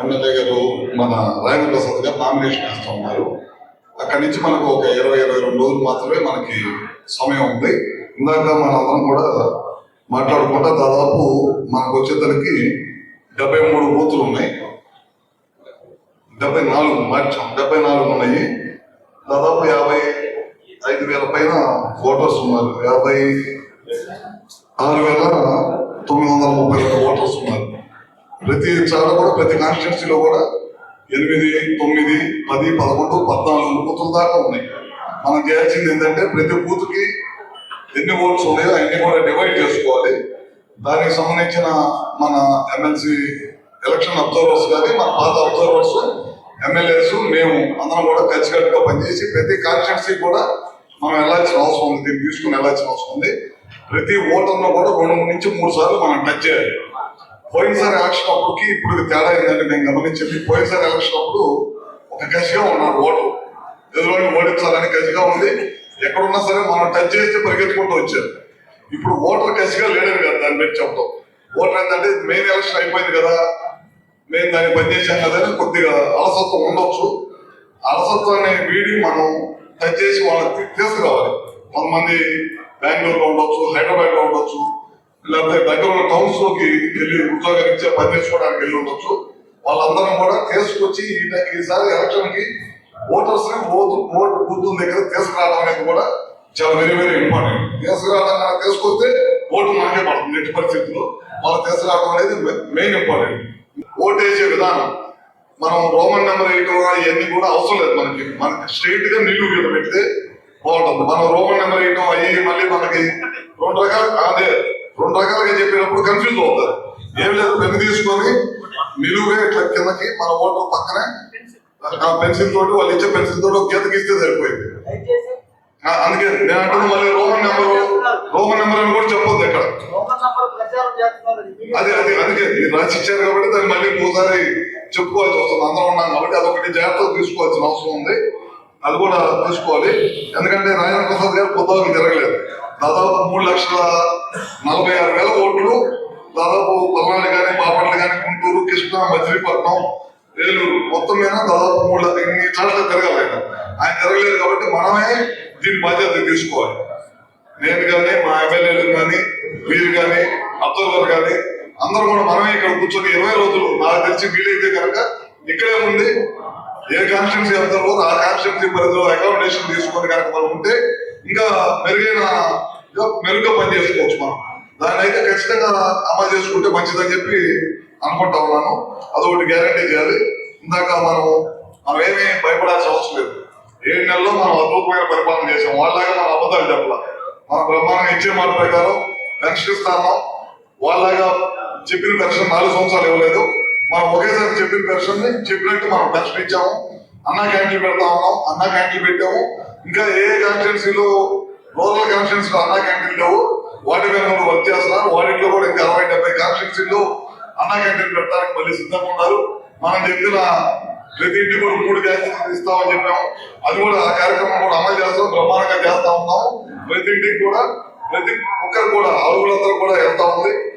MLA గారు మన రాజేంద్ర ప్రసాద్ గారు నామినేషన్ వేస్తూ ఉన్నారు. అక్కడి నుంచి మనకు ఒక ఇరవై ఇరవై రెండు రోజులు మాత్రమే మనకి సమయం ఉంది. ఇందాక మనందరం కూడా మాట్లాడుకుంటా దాదాపు మనకు వచ్చేసరికి డెబ్బై మూడు బూతులు ఉన్నాయి. డెబ్బై నాలుగు మార్చాం డెబ్బై నాలుగు ఉన్నాయి. దాదాపు యాభై ఐదు వేల పైన ఓటర్స్ ఉన్నారు. యాభై ఆరు వేల తొమ్మిది వందల ముప్పై రెండు ఓటర్స్ ఉన్నారు. ప్రతి చోట కూడా ప్రతి కాన్స్టిట్యున్సీలో కూడా ఎనిమిది తొమ్మిది పది పదకొండు పద్నాలుగు బూతుల దాకా ఉన్నాయి. మనం చేయాల్సింది ఏంటంటే ప్రతి బూత్కి ఎన్ని ఓట్స్ ఉన్నాయో అన్ని కూడా డివైడ్ చేసుకోవాలి. దానికి సంబంధించిన మన ఎమ్మెల్సీ ఎలక్షన్ అబ్జర్వర్స్ కానీ మన పాత అబ్జర్వర్స్ ఎమ్మెల్యేస్ మేము అందరం కూడా కలిసికట్టుగా పనిచేసి ప్రతి కాన్స్టిట్యున్సీ కూడా మనం వెళ్ళాల్సిన అవసరం ఉంది దీన్ని తీసుకుని వెళ్ళాల్సిన అవసరం ఉంది. ప్రతి ఓటర్ను కూడా రెండు నుంచి మూడు సార్లు మనం టచ్ చేయాలి. పోయినసారి ఎలక్షన్ అప్పుడుకి ఇప్పుడు తేడా ఏంటంటే నేను గమనించింది పోయినసారి ఎలక్షన్ అప్పుడు ఒక గజిగా ఉన్నాడు ఓటు. ఎదురుని ఓడించాలని గజిగా ఉంది. ఎక్కడున్నా సరే మనం టచ్ చేస్తే పరిగెత్తుకుంటూ వచ్చారు. ఇప్పుడు ఓటర్ గజిగా లేడని కదా దాన్ని పెట్టి చెప్తాం ఓటర్ ఏంటంటే మెయిన్ ఎలక్షన్ అయిపోయింది కదా మేము దాన్ని పనిచేసాం కదా అని కొద్దిగా అలసత్వం ఉండొచ్చు. అలసత్వాన్ని వీడి మనం టచ్ చేసి వాళ్ళకి తీసుకురావాలి. కొంతమంది బెంగళూరులో ఉండొచ్చు హైదరాబాద్లో ఉండొచ్చు లేకపోతే దగ్గర ఉన్న టౌన్స్లోకి వెళ్ళి ఉద్యోగాలు ఇచ్చే పని చేసుకోవడానికి వెళ్ళి ఉండొచ్చు. వాళ్ళందరం కూడా తీసుకొచ్చి ఈసారి ఎలక్షన్కి ఓటర్స్ని ఓటు ఓటు బూతుల దగ్గర తీసుకురావడం అనేది కూడా చాలా వెరీ వెరీ ఇంపార్టెంట్ తీసుకురావడం తీసుకొస్తే ఓటు మనకే పడుతుంది ఎట్టి పరిస్థితుల్లో. వాళ్ళు తీసుకురావడం అనేది మెయిన్ ఇంపార్టెంట్ ఓటేసే విధానం. మనం రోమన్ నెంబర్ వేయటం ఇవన్నీ కూడా అవసరం లేదు మనకి. మనకి స్ట్రైట్గా నిలువు మీద పెడితే బాగుంటుంది. మనం రోమన్ నెంబర్ వేయటం అయ్యి మళ్ళీ మనకి రెండు రకాల అదే రెండు రకాలుగా చెప్పినప్పుడు కన్ఫ్యూజ్ అవుతారు. ఏం లేదు పెన్ను తీసుకొని నిలువుగా ఇట్లా కిందకి మన ఓటర్ పక్కనే ఆ పెన్సిల్ తోటి వాళ్ళు ఇచ్చే పెన్సిల్ తోటి ఒక గీత గీస్తే సరిపోయింది. అందుకే నేను అంటున్నా మళ్ళీ రోమన్ నెంబర్ రోమన్ నెంబర్ అని కూడా చెప్పొద్దు ఇక్కడ అది అది అందుకే మీరు రాసి ఇచ్చారు కాబట్టి దాన్ని మళ్ళీ ఇంకోసారి చెప్పుకోవాల్సి వస్తుంది. అందరం ఉన్నాం కాబట్టి అదొకటి జాగ్రత్తగా తీసుకోవాల్సిన అవసరం ఉంది. అది కూడా తెలుసుకోవాలి ఎందుకంటే రాజేంద్ర ప్రసాద్ గారు పొద్దుగా తిరగలేదు. దాదాపు మూడు లక్షల నలభై ఆరు వేల ఓట్లు దాదాపు పల్నాడు కానీ బాపట్ల కానీ గుంటూరు కృష్ణా మచిలీపట్నం ఏలూరు మొత్తం మీద దాదాపు మూడు ఇన్ని చోట్ల తిరగలేదు ఆయన. తిరగలేదు కాబట్టి మనమే దీని బాధ్యత తీసుకోవాలి. నేను కానీ మా ఎమ్మెల్యేలు కానీ మీరు కానీ అబ్జర్వర్ కానీ అందరూ కూడా మనమే ఇక్కడ కూర్చొని ఇరవై రోజులు నాకు తెలిసి వీలైతే కనుక ఇక్కడే ఉంది ఏ కాన్స్టిట్యూన్సీ అబ్జర్వర్ ఆ కాన్స్టిట్యూన్సీ పరిధిలో అకామిడేషన్ తీసుకొని కనుక మనం ఉంటే ఇంకా మెరుగైన ఇంకా మెరుగ్గా పని చేసుకోవచ్చు మనం. దాన్ని అయితే ఖచ్చితంగా అమలు చేసుకుంటే మంచిదని చెప్పి అనుకుంటా ఉన్నాను. అదొకటి గ్యారంటీ చేయాలి. ఇందాక మనం మనం ఏమీ భయపడాల్సిన అవసరం లేదు. ఏడు నెలల్లో మనం అద్భుతమైన పరిపాలన చేసాం వాళ్ళలాగా మనం అబద్ధాలు చెప్పాల. మన బ్రహ్మాండం ఇచ్చే మాట ప్రకారం పెన్షన్ ఇస్తాను వాళ్ళలాగా చెప్పిన పెన్షన్ నాలుగు సంవత్సరాలు ఇవ్వలేదు. మనం ఒకేసారి చెప్పిన పెన్షన్ని చెప్పినట్టు మనం పెన్షన్ ఇచ్చాము. అన్న క్యాంటీన్ పెడతా ఉన్నాం అన్న క్యాంటీన్ పెట్టాము. ఇంకా ఏ కాన్స్టిట్యున్సీలో రూరల్ కాన్స్టిట్యున్సీలో అన్న అన్నా క్యాంటీన్ లేవు వాటి మీద వర్క్ చేస్తున్నారు. వాటిలో కూడా ఇంకా అరవై డెబ్బై కాన్స్టిట్యున్సీలో అన్న క్యాంటీన్ పెట్టడానికి మళ్ళీ సిద్ధంగా ఉన్నారు. మనం చెప్పిన ప్రతి ఇంటికి కూడా మూడు క్యాంటీన్ ఇస్తామని చెప్పాము. అది కూడా ఆ కార్యక్రమం కూడా అమలు చేస్తాం బ్రహ్మాండంగా చేస్తా ఉన్నాము. ప్రతి ఇంటికి కూడా ప్రతి ఒక్కరు కూడా అరుగులందరూ కూడా వెళ్తా ఉంది.